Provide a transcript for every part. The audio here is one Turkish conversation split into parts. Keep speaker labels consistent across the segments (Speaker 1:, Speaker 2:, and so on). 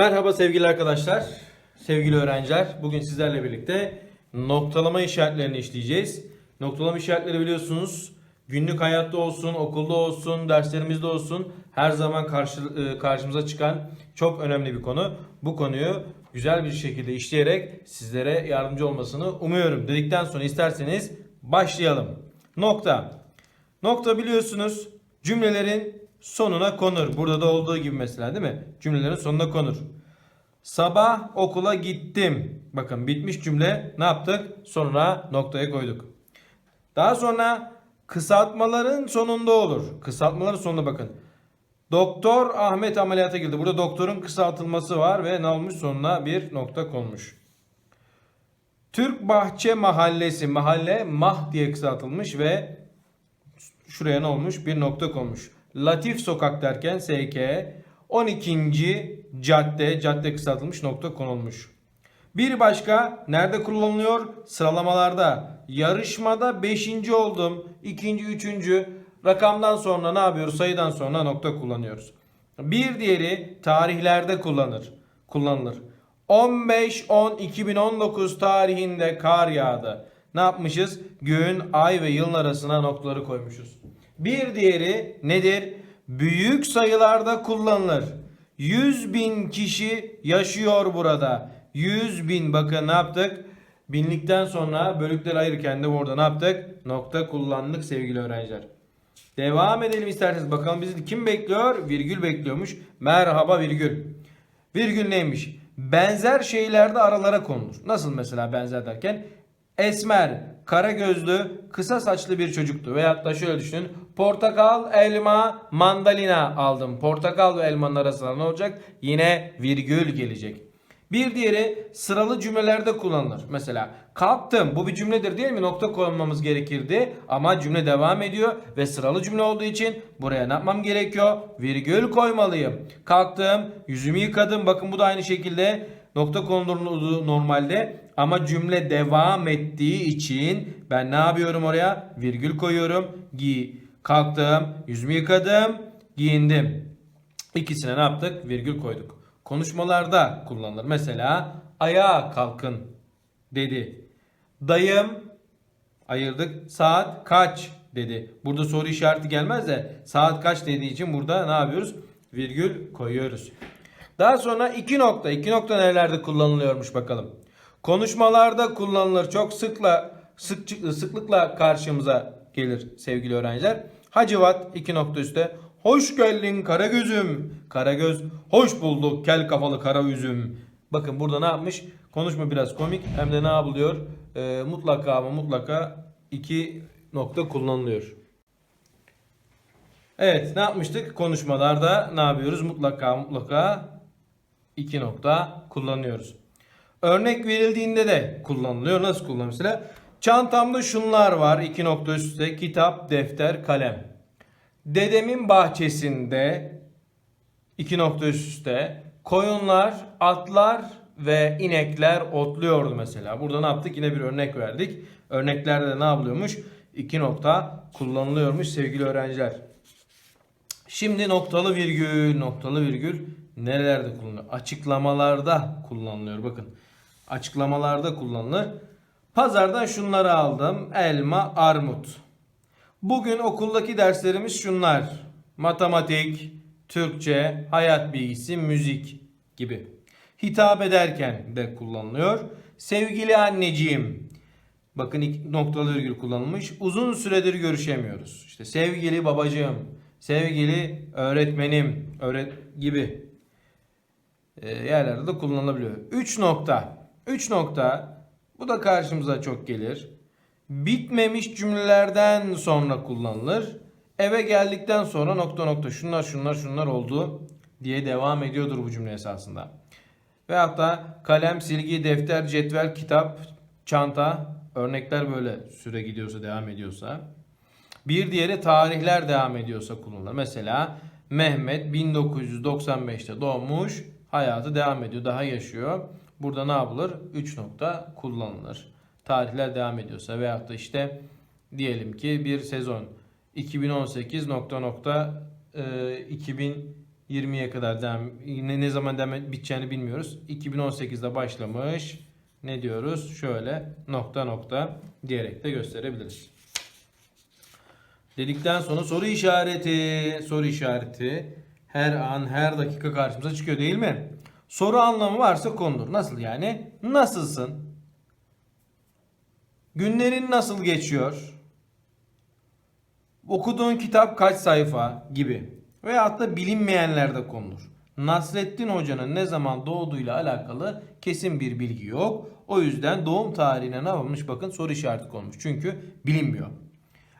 Speaker 1: Merhaba sevgili arkadaşlar, sevgili öğrenciler. Bugün sizlerle birlikte noktalama işaretlerini işleyeceğiz. Noktalama işaretleri biliyorsunuz günlük hayatta olsun, okulda olsun, derslerimizde olsun her zaman karşı, e, karşımıza çıkan çok önemli bir konu. Bu konuyu güzel bir şekilde işleyerek sizlere yardımcı olmasını umuyorum. Dedikten sonra isterseniz başlayalım. Nokta. Nokta biliyorsunuz cümlelerin sonuna konur. Burada da olduğu gibi mesela değil mi? Cümlelerin sonuna konur. Sabah okula gittim. Bakın bitmiş cümle ne yaptık? Sonra noktaya koyduk. Daha sonra kısaltmaların sonunda olur. Kısaltmaların sonuna bakın. Doktor Ahmet ameliyata girdi. Burada doktorun kısaltılması var ve ne olmuş? Sonuna bir nokta konmuş. Türk Bahçe Mahallesi. Mahalle mah diye kısaltılmış ve şuraya ne olmuş? Bir nokta konmuş. Latif Sokak derken SK 12. cadde, cadde kısaltılmış nokta konulmuş. Bir başka nerede kullanılıyor? Sıralamalarda. Yarışmada 5. oldum. 2. 3. Rakamdan sonra ne yapıyoruz? Sayıdan sonra nokta kullanıyoruz. Bir diğeri tarihlerde kullanır. Kullanılır. 15-10-2019 tarihinde kar yağdı. Ne yapmışız? Gün, ay ve yılın arasına noktaları koymuşuz. Bir diğeri nedir? Büyük sayılarda kullanılır. 100 bin kişi yaşıyor burada. 100 bin bakın ne yaptık? Binlikten sonra bölükleri ayırırken de orada ne yaptık? Nokta kullandık sevgili öğrenciler. Devam edelim isterseniz. Bakalım bizi kim bekliyor? Virgül bekliyormuş. Merhaba virgül. Virgül neymiş? Benzer şeylerde aralara konulur. Nasıl mesela benzer derken? Esmer, kara gözlü, kısa saçlı bir çocuktu. Veyahut da şöyle düşünün. Portakal, elma, mandalina aldım. Portakal ve elmanın arasında ne olacak? Yine virgül gelecek. Bir diğeri sıralı cümlelerde kullanılır. Mesela kalktım bu bir cümledir değil mi? Nokta koymamız gerekirdi ama cümle devam ediyor ve sıralı cümle olduğu için buraya ne yapmam gerekiyor? Virgül koymalıyım. Kalktım, yüzümü yıkadım. Bakın bu da aynı şekilde nokta konulurdu normalde ama cümle devam ettiği için ben ne yapıyorum oraya? Virgül koyuyorum. Gi kalktım, yüzümü yıkadım, giyindim. İkisine ne yaptık? Virgül koyduk. Konuşmalarda kullanılır. Mesela ayağa kalkın dedi. Dayım ayırdık. Saat kaç dedi. Burada soru işareti gelmez de saat kaç dediği için burada ne yapıyoruz? Virgül koyuyoruz. Daha sonra iki nokta. İki nokta nerelerde kullanılıyormuş bakalım. Konuşmalarda kullanılır. Çok sıkla sık, sıklıkla karşımıza gelir sevgili öğrenciler. Hacivat iki nokta üstte. Hoş geldin Karagöz'üm. Karagöz hoş bulduk kel kafalı kara üzüm. Bakın burada ne yapmış? Konuşma biraz komik hem de ne yapılıyor? Ee, mutlaka ama mutlaka iki nokta kullanılıyor. Evet ne yapmıştık? Konuşmalarda ne yapıyoruz? Mutlaka mutlaka iki nokta kullanıyoruz. Örnek verildiğinde de kullanılıyor. Nasıl kullanılıyor? Mesela çantamda şunlar var. iki nokta üstte kitap, defter, kalem. Dedemin bahçesinde iki nokta üst üste koyunlar, atlar ve inekler otluyordu mesela. Burada ne yaptık? Yine bir örnek verdik. Örneklerde de ne yapılıyormuş? İki nokta kullanılıyormuş sevgili öğrenciler. Şimdi noktalı virgül, noktalı virgül nerelerde kullanılıyor? Açıklamalarda kullanılıyor. Bakın. Açıklamalarda kullanılır. Pazardan şunları aldım. Elma, armut. Bugün okuldaki derslerimiz şunlar. Matematik, Türkçe, hayat bilgisi, müzik gibi. Hitap ederken de kullanılıyor. Sevgili anneciğim. Bakın noktalı virgül kullanılmış. Uzun süredir görüşemiyoruz. İşte sevgili babacığım, sevgili öğretmenim, öğret gibi e, yerlerde de kullanılabiliyor. 3 nokta. 3 nokta. Bu da karşımıza çok gelir. Bitmemiş cümlelerden sonra kullanılır. Eve geldikten sonra nokta nokta şunlar şunlar şunlar oldu diye devam ediyordur bu cümle esasında. Ve hatta kalem, silgi, defter, cetvel, kitap, çanta örnekler böyle süre gidiyorsa devam ediyorsa. Bir diğeri tarihler devam ediyorsa kullanılır. Mesela Mehmet 1995'te doğmuş, hayatı devam ediyor, daha yaşıyor. Burada ne yapılır? 3 nokta kullanılır. Tarihler devam ediyorsa veyahut da işte diyelim ki bir sezon 2018 nokta nokta e, 2020'ye kadar devam ne, ne zaman devam biteceğini bilmiyoruz. 2018'de başlamış. Ne diyoruz? Şöyle nokta nokta diyerek de gösterebiliriz. Dedikten sonra soru işareti, soru işareti her an her dakika karşımıza çıkıyor değil mi? Soru anlamı varsa konulur. Nasıl yani? Nasılsın? Günlerin nasıl geçiyor? Okuduğun kitap kaç sayfa gibi. Veyahut da bilinmeyenler de konulur. Nasrettin Hoca'nın ne zaman doğduğuyla alakalı kesin bir bilgi yok. O yüzden doğum tarihine ne yapılmış bakın soru işareti konmuş. Çünkü bilinmiyor.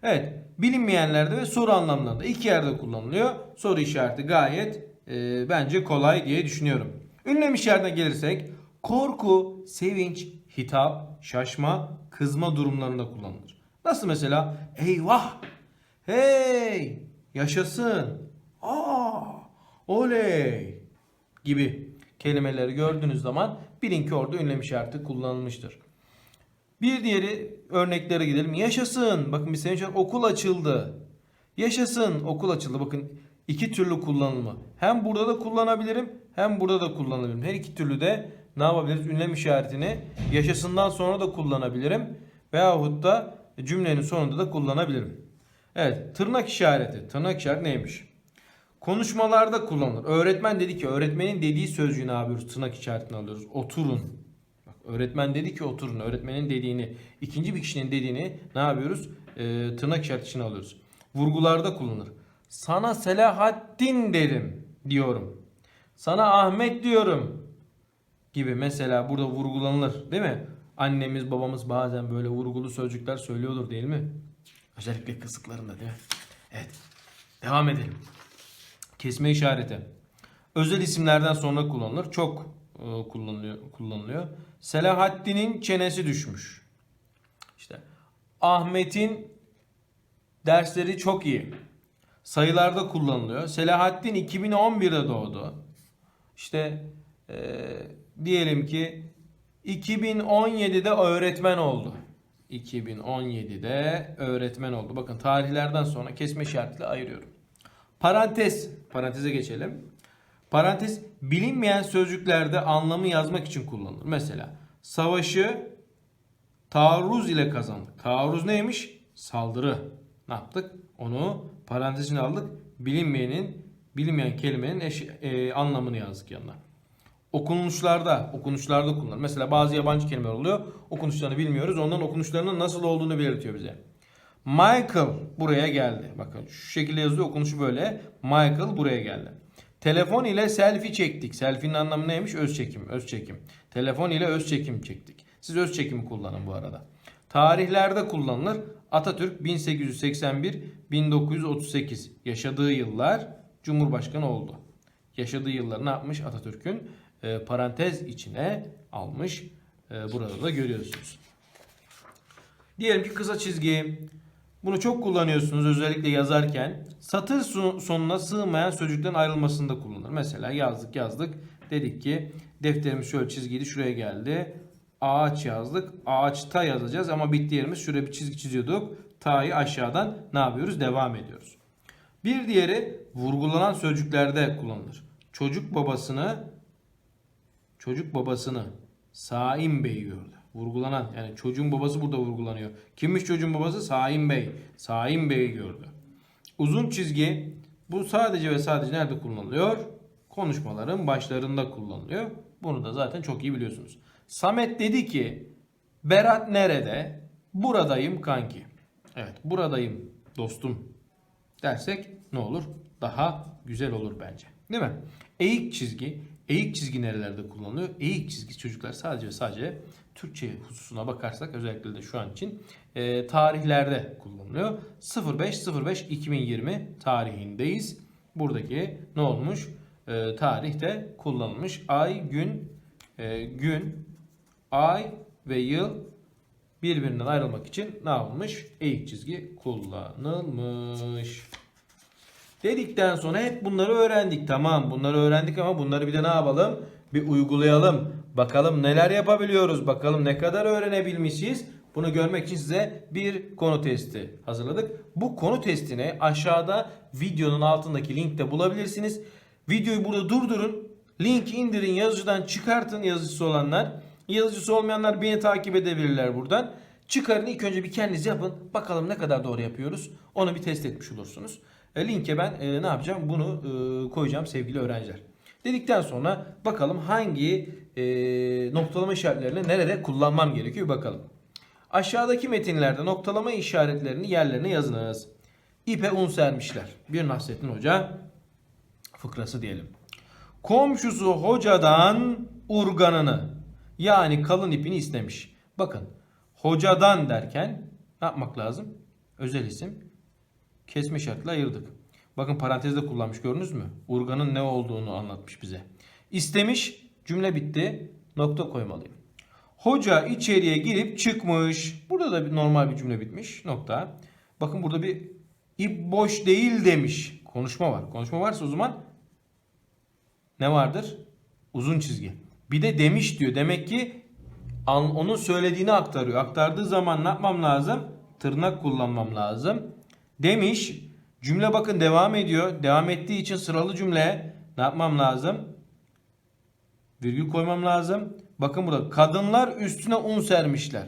Speaker 1: Evet bilinmeyenlerde ve soru anlamlarında iki yerde kullanılıyor. Soru işareti gayet e, bence kolay diye düşünüyorum. Ünlem işaretine gelirsek korku, sevinç, hitap, şaşma, kızma durumlarında kullanılır. Nasıl mesela eyvah, hey, yaşasın, aa, oley gibi kelimeleri gördüğünüz zaman bilin ki orada ünlem işareti kullanılmıştır. Bir diğeri örneklere gidelim. Yaşasın. Bakın bir var. Okul açıldı. Yaşasın. Okul açıldı. Bakın iki türlü kullanımı. Hem burada da kullanabilirim hem burada da kullanabilirim. Her iki türlü de ne yapabiliriz? Ünlem işaretini yaşasından sonra da kullanabilirim. Veyahut da cümlenin sonunda da kullanabilirim. Evet. Tırnak işareti. Tırnak işareti neymiş? Konuşmalarda kullanılır. Öğretmen dedi ki öğretmenin dediği sözcüğü ne yapıyoruz? Tırnak işaretini alıyoruz. Oturun. Bak, öğretmen dedi ki oturun. Öğretmenin dediğini, ikinci bir kişinin dediğini ne yapıyoruz? Ee, tırnak işareti içine alıyoruz. Vurgularda kullanılır. Sana Selahattin dedim diyorum. Sana Ahmet diyorum gibi mesela burada vurgulanılır değil mi? Annemiz babamız bazen böyle vurgulu sözcükler söylüyordur değil mi? Özellikle kısıklarında değil mi? Evet. Devam edelim. Kesme işareti. Özel isimlerden sonra kullanılır. Çok e, kullanılıyor, kullanılıyor. Selahaddin'in çenesi düşmüş. İşte Ahmet'in dersleri çok iyi. Sayılarda kullanılıyor. Selahaddin 2011'de doğdu. İşte e, diyelim ki 2017'de öğretmen oldu. 2017'de öğretmen oldu. Bakın tarihlerden sonra kesme işaretiyle ayırıyorum. Parantez. Paranteze geçelim. Parantez bilinmeyen sözcüklerde anlamı yazmak için kullanılır. Mesela savaşı taarruz ile kazandık. Taarruz neymiş? Saldırı. Ne yaptık? Onu parantezine aldık. Bilinmeyenin, bilinmeyen kelimenin eş, e, anlamını yazdık yanına. Okunuşlarda, okunuşlarda kullanılır. Mesela bazı yabancı kelimeler oluyor. Okunuşlarını bilmiyoruz. Onların okunuşlarının nasıl olduğunu belirtiyor bize. Michael buraya geldi. Bakın şu şekilde yazıyor. Okunuşu böyle. Michael buraya geldi. Telefon ile selfie çektik. Selfie'nin anlamı neymiş? Öz çekim. Öz çekim. Telefon ile öz çekim çektik. Siz öz çekimi kullanın bu arada. Tarihlerde kullanılır. Atatürk 1881-1938 yaşadığı yıllar Cumhurbaşkanı oldu. Yaşadığı yıllar ne yapmış Atatürk'ün? E, parantez içine almış. E, burada da görüyorsunuz. Diyelim ki kısa çizgi. Bunu çok kullanıyorsunuz özellikle yazarken. Satır sonuna sığmayan sözcükten ayrılmasında kullanılır. Mesela yazdık yazdık. Dedik ki defterimiz şöyle çizgiydi şuraya geldi. Ağaç yazdık. Ağaçta yazacağız ama bitti yerimiz şuraya bir çizgi çiziyorduk. Ta'yı aşağıdan ne yapıyoruz? Devam ediyoruz. Bir diğeri vurgulanan sözcüklerde kullanılır. Çocuk babasını çocuk babasını Saim Bey gördü. Vurgulanan yani çocuğun babası burada vurgulanıyor. Kimmiş çocuğun babası? Saim Bey. Saim Bey'i gördü. Uzun çizgi bu sadece ve sadece nerede kullanılıyor? Konuşmaların başlarında kullanılıyor. Bunu da zaten çok iyi biliyorsunuz. Samet dedi ki Berat nerede? Buradayım kanki. Evet buradayım dostum dersek ne olur? Daha güzel olur bence. Değil mi? Eğik çizgi. Eğik çizgi nerelerde kullanılıyor? Eğik çizgi çocuklar sadece ve sadece Türkçe hususuna bakarsak özellikle de şu an için e, tarihlerde kullanılıyor. 05.05.2020 tarihindeyiz. Buradaki ne olmuş? E, tarihte kullanılmış. Ay, gün, e, gün, ay ve yıl birbirinden ayrılmak için ne yapılmış? Eğik çizgi kullanılmış. Dedikten sonra hep bunları öğrendik. Tamam bunları öğrendik ama bunları bir de ne yapalım? Bir uygulayalım. Bakalım neler yapabiliyoruz. Bakalım ne kadar öğrenebilmişiz. Bunu görmek için size bir konu testi hazırladık. Bu konu testini aşağıda videonun altındaki linkte bulabilirsiniz. Videoyu burada durdurun. Link indirin yazıcıdan çıkartın yazıcısı olanlar. Yazıcısı olmayanlar beni takip edebilirler buradan. Çıkarın ilk önce bir kendiniz yapın. Bakalım ne kadar doğru yapıyoruz. Onu bir test etmiş olursunuz. E, linke ben e, ne yapacağım? Bunu e, koyacağım sevgili öğrenciler. Dedikten sonra bakalım hangi e, noktalama işaretlerini nerede kullanmam gerekiyor bakalım. Aşağıdaki metinlerde noktalama işaretlerini yerlerine yazınız. İpe un sermişler. Bir Nasrettin Hoca fıkrası diyelim. Komşusu hocadan urganını yani kalın ipini istemiş. Bakın hocadan derken ne yapmak lazım? Özel isim kesme şartıyla ayırdık. Bakın parantezde kullanmış gördünüz mü? Urganın ne olduğunu anlatmış bize. İstemiş cümle bitti nokta koymalıyım. Hoca içeriye girip çıkmış. Burada da bir normal bir cümle bitmiş. Nokta. Bakın burada bir ip boş değil demiş. Konuşma var. Konuşma varsa o zaman ne vardır? Uzun çizgi. Bir de demiş diyor. Demek ki onun söylediğini aktarıyor. Aktardığı zaman ne yapmam lazım? Tırnak kullanmam lazım. Demiş. Cümle bakın devam ediyor. Devam ettiği için sıralı cümle ne yapmam lazım? Virgül koymam lazım. Bakın burada kadınlar üstüne un sermişler.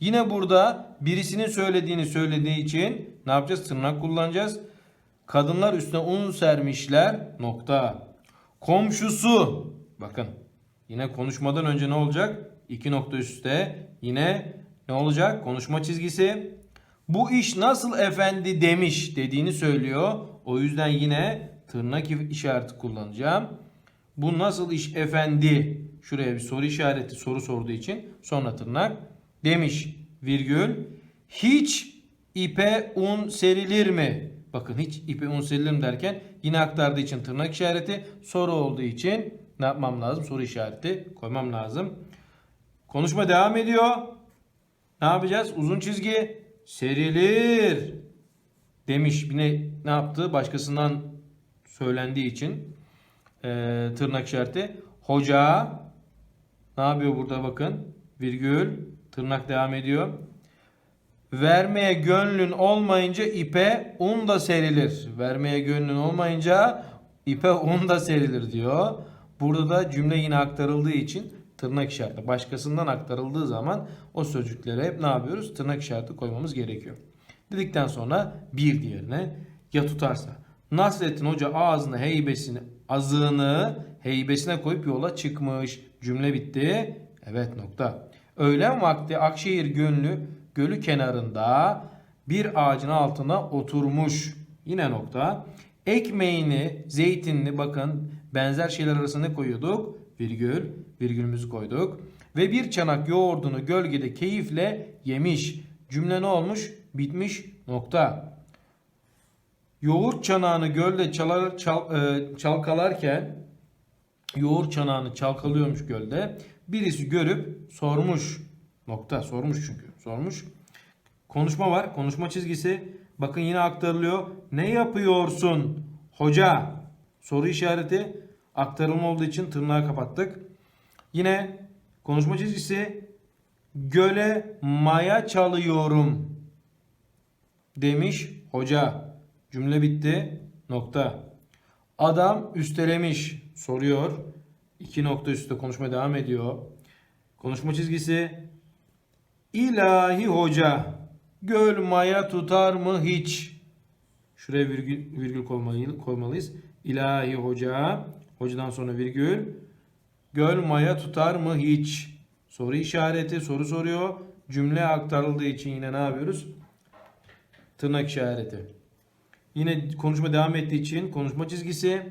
Speaker 1: Yine burada birisinin söylediğini söylediği için ne yapacağız? Tırnak kullanacağız. Kadınlar üstüne un sermişler. Nokta. Komşusu. Bakın. Yine konuşmadan önce ne olacak? İki nokta üstte. Yine ne olacak? Konuşma çizgisi. Bu iş nasıl efendi demiş dediğini söylüyor. O yüzden yine tırnak işareti kullanacağım. Bu nasıl iş efendi? Şuraya bir soru işareti soru sorduğu için sonra tırnak demiş virgül. Hiç ipe un serilir mi? Bakın hiç ipe un serilir mi derken yine aktardığı için tırnak işareti soru olduğu için ne yapmam lazım? Soru işareti koymam lazım. Konuşma devam ediyor. Ne yapacağız? Uzun çizgi serilir demiş. Yine ne yaptı? Başkasından söylendiği için e, tırnak işareti. Hoca ne yapıyor burada bakın? Virgül tırnak devam ediyor. Vermeye gönlün olmayınca ipe un da serilir. Vermeye gönlün olmayınca ipe un da serilir diyor. Burada da cümle yine aktarıldığı için tırnak işareti. Başkasından aktarıldığı zaman o sözcüklere hep ne yapıyoruz? Tırnak işareti koymamız gerekiyor. Dedikten sonra bir diğerine ya tutarsa. Nasrettin Hoca ağzına heybesini, azığını heybesine koyup yola çıkmış. Cümle bitti. Evet nokta. Öğlen vakti Akşehir Gönlü gölü kenarında bir ağacın altına oturmuş. Yine nokta. Ekmeğini, zeytinini bakın benzer şeyler arasında koyuyorduk? Virgül, virgülümüzü koyduk. Ve bir çanak yoğurdunu gölgede keyifle yemiş. Cümle ne olmuş? Bitmiş. Nokta. Yoğurt çanağını gölde çalar, çal, e, çalkalarken yoğurt çanağını çalkalıyormuş gölde. Birisi görüp sormuş. Nokta sormuş çünkü. Sormuş. Konuşma var. Konuşma çizgisi. Bakın yine aktarılıyor. Ne yapıyorsun hoca? Soru işareti. Aktarılma olduğu için tırnağı kapattık. Yine konuşma çizgisi. Göle maya çalıyorum demiş hoca. Cümle bitti. Nokta. Adam üstelemiş soruyor. İki nokta üstte konuşma devam ediyor. Konuşma çizgisi. İlahi hoca göl maya tutar mı hiç? Şuraya virgül, virgül koymalıyız. İlahi hoca. Hocadan sonra virgül. Göl maya tutar mı hiç? Soru işareti soru soruyor. Cümle aktarıldığı için yine ne yapıyoruz? Tırnak işareti. Yine konuşma devam ettiği için konuşma çizgisi.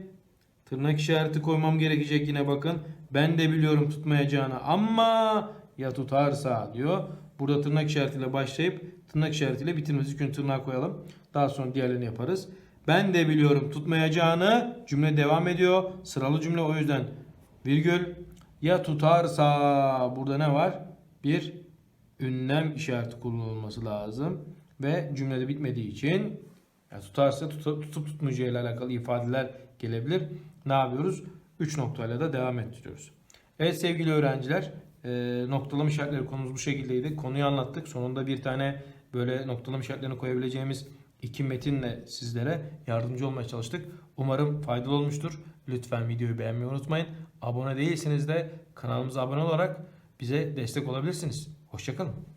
Speaker 1: Tırnak işareti koymam gerekecek yine bakın. Ben de biliyorum tutmayacağını ama ya tutarsa diyor. Burada tırnak işaretiyle başlayıp tırnak işaretiyle bitirmesi için tırnağı koyalım. Daha sonra diğerlerini yaparız. Ben de biliyorum tutmayacağını cümle devam ediyor. Sıralı cümle o yüzden virgül ya tutarsa burada ne var? Bir ünlem işareti kullanılması lazım ve cümlede bitmediği için yani tutarsa tutup, tutup tutmayacağı ile alakalı ifadeler gelebilir. Ne yapıyoruz? 3 noktayla da devam ettiriyoruz. Evet sevgili öğrenciler e, noktalama işaretleri konumuz bu şekildeydi. Konuyu anlattık. Sonunda bir tane böyle noktalama işaretlerini koyabileceğimiz iki metinle sizlere yardımcı olmaya çalıştık. Umarım faydalı olmuştur. Lütfen videoyu beğenmeyi unutmayın. Abone değilseniz de kanalımıza abone olarak bize destek olabilirsiniz. Hoşçakalın.